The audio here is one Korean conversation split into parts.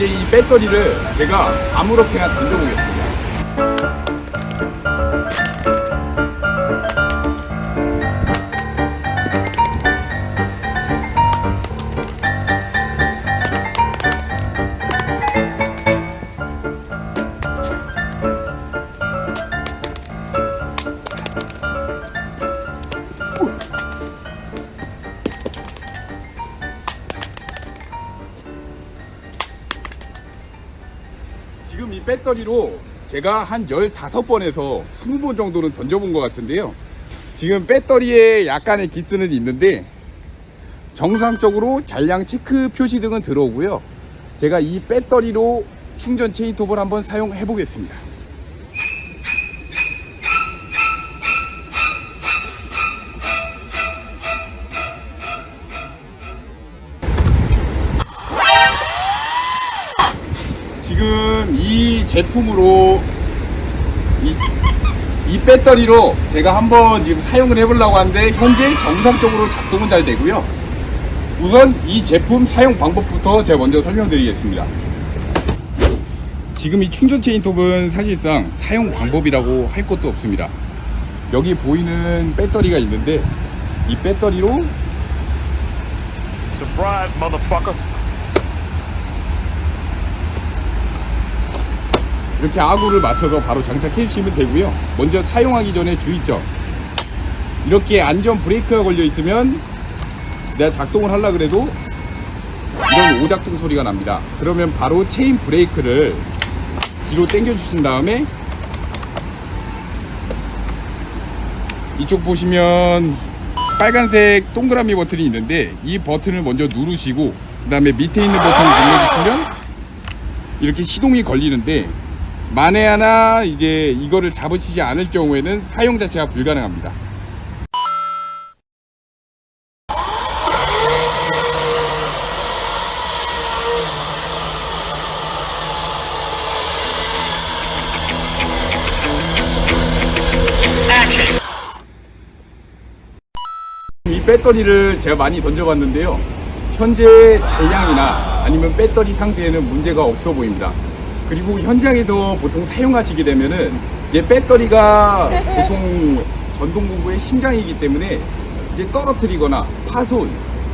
이제 이 배터리를 제가 아무렇게나 던져보겠습니다. 지금 이 배터리로 제가 한 15번에서 20번 정도는 던져본 것 같은데요. 지금 배터리에 약간의 기스는 있는데 정상적으로 잔량 체크 표시 등은 들어오고요. 제가 이 배터리로 충전 체인톱을 한번 사용해 보겠습니다. 지금 이 제품으로 이, 이 배터리로 제가 한번 지금 사용을 해보려고 하는데 현재 정상적으로 작동은 잘 되고요. 우선 이 제품 사용 방법부터 제가 먼저 설명드리겠습니다. 지금 이 충전 체인톱은 사실상 사용 방법이라고 할 것도 없습니다. 여기 보이는 배터리가 있는데 이 배터리로 Surprise, motherfucker. 이렇게 아구를 맞춰서 바로 장착해 주시면 되고요. 먼저 사용하기 전에 주의점. 이렇게 안전 브레이크가 걸려 있으면 내가 작동을 하려 그래도 이런 오작동 소리가 납니다. 그러면 바로 체인 브레이크를 뒤로 당겨 주신 다음에 이쪽 보시면 빨간색 동그라미 버튼이 있는데 이 버튼을 먼저 누르시고 그 다음에 밑에 있는 버튼을 눌러주시면 이렇게 시동이 걸리는데 만에 하나 이제 이거를 잡으시지 않을 경우에는 사용 자체가 불가능합니다. 이 배터리를 제가 많이 던져봤는데요. 현재 잔량이나 아니면 배터리 상태에는 문제가 없어 보입니다. 그리고 현장에서 보통 사용하시게 되면은 이제 배터리가 보통 전동 공구의 심장이기 때문에 이제 떨어뜨리거나 파손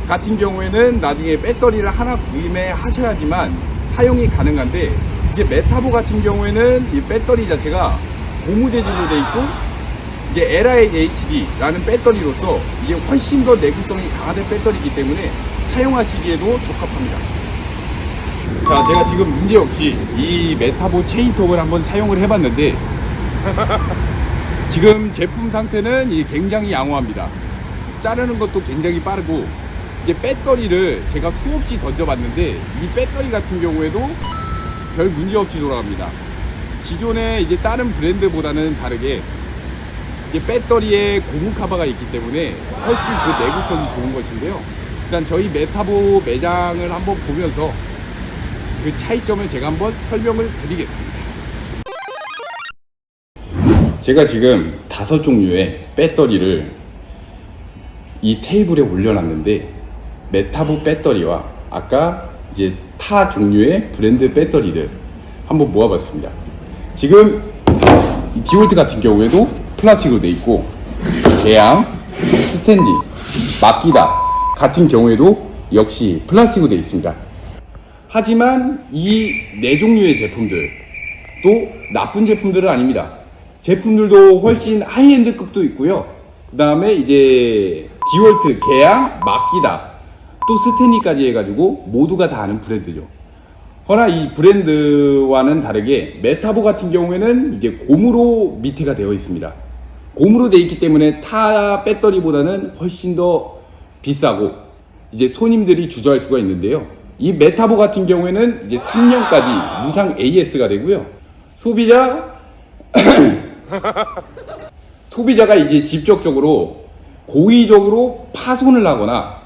같은 경우에는 나중에 배터리를 하나 구입해 하셔야지만 사용이 가능한데 이제 메타보 같은 경우에는 이 배터리 자체가 고무 재질로 돼 있고 이제 LIHD라는 배터리로서 이게 훨씬 더 내구성이 강화된 배터리이기 때문에 사용하시기에도 적합합니다. 자, 제가 지금 문제 없이 이 메타보 체인톱을 한번 사용을 해봤는데 지금 제품 상태는 이 굉장히 양호합니다. 자르는 것도 굉장히 빠르고 이제 배터리를 제가 수없이 던져봤는데 이 배터리 같은 경우에도 별 문제 없이 돌아갑니다. 기존의 이제 다른 브랜드보다는 다르게 이제 배터리에 고무 카바가 있기 때문에 훨씬 그 내구성이 좋은 것인데요. 일단 저희 메타보 매장을 한번 보면서 그 차이점을 제가 한번 설명을 드리겠습니다. 제가 지금 다섯 종류의 배터리를 이 테이블에 올려놨는데 메타보 배터리와 아까 이제 타 종류의 브랜드 배터리들 한번 모아봤습니다. 지금 이 디월트 같은 경우에도 플라스틱으로 돼 있고 개양, 스탠디, 마키다 같은 경우에도 역시 플라스틱으로 돼 있습니다. 하지만 이 네 종류의 제품들 또 나쁜 제품들은 아닙니다. 제품들도 훨씬 하이엔드급도 있고요. 그 다음에 이제 디월트, 개양, 마키다 또 스탠리까지 해가지고 모두가 다 아는 브랜드죠. 허나 이 브랜드와는 다르게 메타보 같은 경우에는 이제 고무로 밑에가 되어 있습니다. 고무로 되어 있기 때문에 타 배터리보다는 훨씬 더 비싸고 이제 손님들이 주저할 수가 있는데요. 이 메타보 같은 경우에는 이제 3년까지 무상 AS가 되고요. 소비자 소비자가 이제 직접적으로 고의적으로 파손을 하거나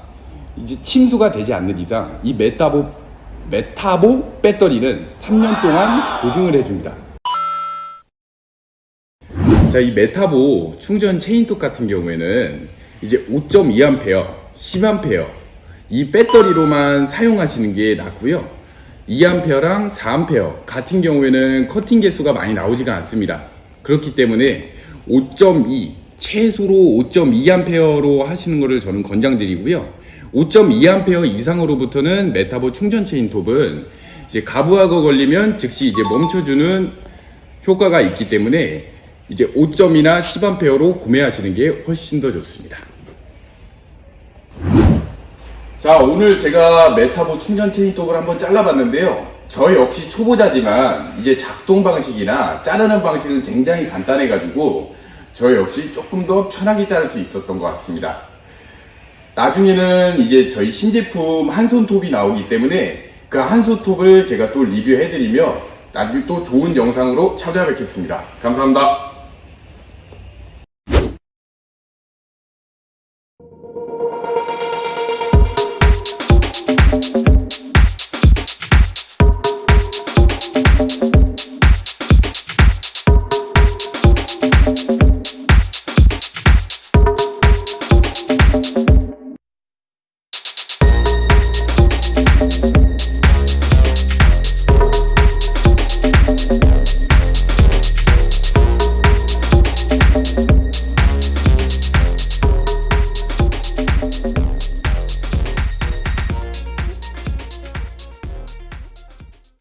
이제 침수가 되지 않는 이상 이 메타보 메타보 배터리는 3년 동안 보증을 해줍니다. 자, 이 메타보 충전 체인톱 같은 경우에는 이제 5.2A, 10A 이 배터리로만 사용하시는 게 낫고요. 2A랑 4A 같은 경우에는 커팅 개수가 많이 나오지가 않습니다. 그렇기 때문에 5.2 최소로 5.2A로 하시는 것을 저는 권장드리고요. 5.2A 이상으로부터는 메타보 충전 체인 톱은 이제 가부하고 걸리면 즉시 이제 멈춰주는 효과가 있기 때문에 이제 5점이나 10A로 구매하시는 게 훨씬 더 좋습니다. 자 오늘 제가 메타보 충전 체인톱을 한번 잘라봤는데요. 저 역시 초보자지만 이제 작동 방식이나 자르는 방식은 굉장히 간단해 가지고 저 역시 조금 더 편하게 자를 수 있었던 것 같습니다. 나중에는 이제 저희 신제품 한손톱이 나오기 때문에 그 한손톱을 제가 또 리뷰해 드리며 나중에 또 좋은 영상으로 찾아뵙겠습니다. 감사합니다.